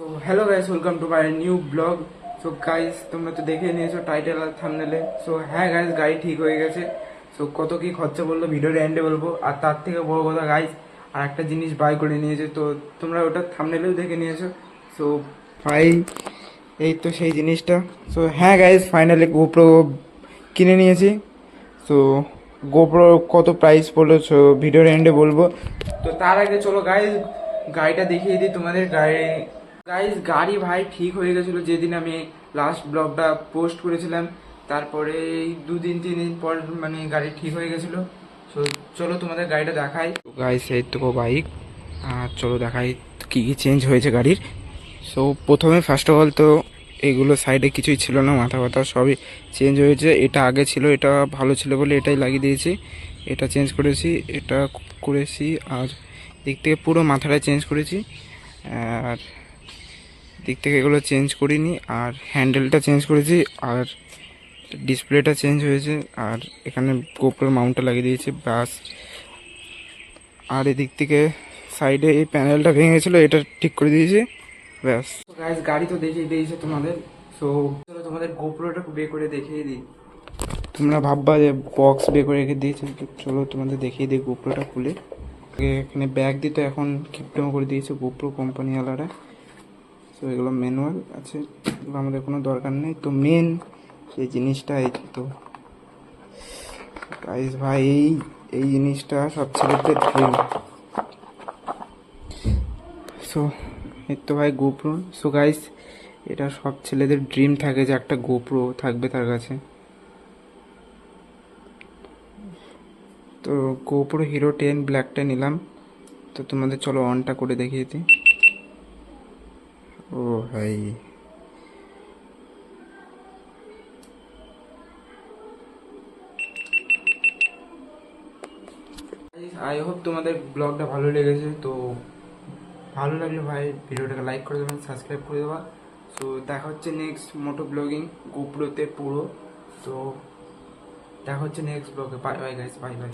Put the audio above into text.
So hello guys welcome to my new blog so guys তোমরা তো দেখে নিয়েছো টাইটেল আর থামনেলে সো হ্যাঁ গাইস গাড়ি ঠিক হয়ে গেছে। সো কত কি খরচা বলল ভিডিওর এন্ডে বলব। আর তার থেকে বড় কথা গাইস আর একটা জিনিস বাই করে নিয়েছে। তো, তোমরা ওটা থামনেলেও দেখে নিয়েছো। সো ভাই এই তো সেই জিনিসটা। সো হ্যাঁ গাইস ফাইনালি গোপ্রো কিনে নিয়েছি। সো গোপ্রো কত প্রাইস পড়ল সো ভিডিওর এন্ডে বলব। তো তার আগে চলো গাইস গাড়িটা দেখিয়ে দিই তোমাদের। গাড়ি গাইস গাড়ি ভাই ঠিক হয়ে গেছিল। যেদিন আমি লাস্ট ব্লগটা পোস্ট করেছিলাম, তারপরে দুদিন তিন দিন পর মানে গাড়ি ঠিক হয়ে গেছিল। তো চলো তোমাদের গাড়িটা দেখাই। গাইস এই তো বাইক আর চলো দেখাই কী কী চেঞ্জ হয়েছে গাড়ির। সো প্রথমে ফার্স্ট অফ অল তো এগুলো সাইডে কিছুই ছিল না, মাথা ব্যথা সবই চেঞ্জ হয়েছে। এটা আগে ছিল, এটা ভালো ছিল বলে এটাই লাগিয়ে দিয়েছি। এটা চেঞ্জ করেছি, এটা করেছি, আর দিক থেকে পুরো মাথাটা চেঞ্জ করেছি। আর দিক থেকে এগুলো চেঞ্জ করিনি আর হ্যান্ডেলটা চেঞ্জ করেছি আর ডিসপ্লেটা চেঞ্জ হয়েছে আর এখানে গোপ্রোর মাউন্টটা লাগিয়ে দিয়েছি বাস আর এদিক থেকে সাইডে এই প্যানেলটা ভেঙে গেছিল এটা ঠিক করে দিয়েছি ব্যাস। গাইস গাড়ি তো দেখিয়ে দিয়েছে তোমাদের সো চলো তোমাদের গোপ্রোটা বে করে দেখিয়ে দিই। তোমরা ভাববা যে বক্স বে করে রেখে দিয়েছে চলো তোমাদের দেখিয়ে দিই গোপ্রোটা খুলে। এখানে ব্যাগ দিত এখন কিপটেমো করে দিয়েছে গোপ্রো কোম্পানিওয়ালারা সো এগুলো ম্যানুয়াল আছে। এগুলো আমাদের কোনো দরকার নেই। তো মেন সেই জিনিসটা এই তো। গাইস ভাই, এই এই জিনিসটা সব ছেলেদের ড্রিম সো এই তো ভাই গোপ্রো সো গাইস এটা সব ছেলেদের ড্রিম থাকে যে একটা গোপ্রো থাকবে তার কাছে। তো গোপ্রো হিরো টেন ব্ল্যাকটা নিলাম। তো তোমাদের চলো অনটা করে দেখিয়ে দিই। ও ভাই আই হোপ তোমাদের ব্লগটা ভালো লেগেছে, তো ভালো লাগলে ভাই ভিডিওটাকে লাইক করে দেবেন সাবস্ক্রাইব করে দেওয়া তো দেখা হচ্ছে নেক্সট মোটো ব্লগিং গোপ্রোতে পুরো। তো দেখা হচ্ছে নেক্সট ব্লগে bye bye guys bye bye